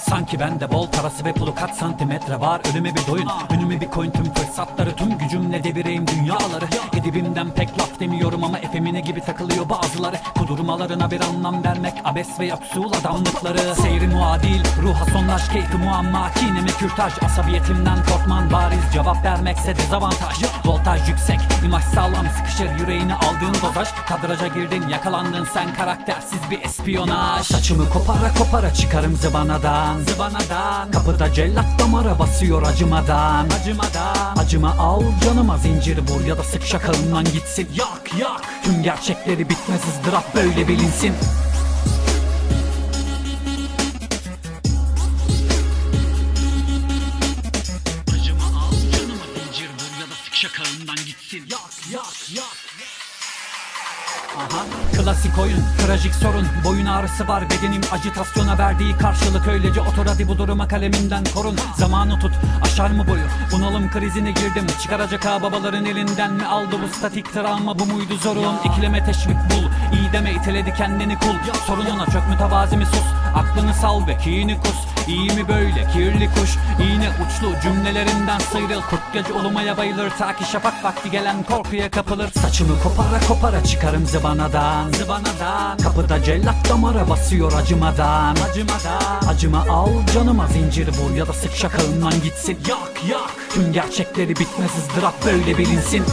Sanki bende bol parası ve pulu kaç santimetre var. Ölüme bir doyun önüme bir koyun tüm fırsatları Tüm gücümle devireyim dünyaları. Edibimden pek laf demiyorum ama efemine gibi takılıyor bazıları. Kudurmalarına bir anlam vermek abes ve yoksul adamlıkları. Seyri muadil ruha sonlaş keyfi muamma. Kineme kürtaj asabiyetimden korkman bariz. Cevap vermekse dezavantaj. Voltaj yüksek imaj sağlam. Sıkışır yüreğine aldığın dozaj. Kadraja girdin yakalandın sen karaktersiz bir espiyonaj. Saçımı kopara kopara çıkarım zıvanadan Zıvanadan Kapıda cellat damara basıyor acımadan. Acımadan. Acıma al canıma zincir vur ya da sık şakağından gitsin. Yak yak. Tüm gerçekleri bitmez ızdırap böyle bilinsin. Acıma al canıma zincir vur ya da sık şakağından gitsin. Yak yak yak Aha klasik oyun trajik sorun Boyun ağrısı var bedenim acitasyona verdiği karşılık Öylece otur hadi bu duruma kalemimden korun. Zamanı tut aşar mı boyu? Bunalım krizine girdim çıkaracak ha babaların elinden mi aldı bu statik travma bu muydu zorum İkileme teşvik bul iyi deme iteledi kendini kul. Sorununa çök mütevazi mi sus aklını sal ve kini kus İyi mi böyle? Kirli kuş iğne uçlu cümlelerinden sıyrıl. Kurt gece ulumaya bayılır ta ki şafak vakti gelen korkuya kapılır. Saçımı kopara kopara çıkarım zıvanadan Zıvanadan. Kapıda cellat damara basıyor acımadan Acımadan. Acıma al canıma zincir vur ya da sık şakağından gitsin. Yak yak! Tüm gerçekleri bitmez ızdırap böyle bilinsin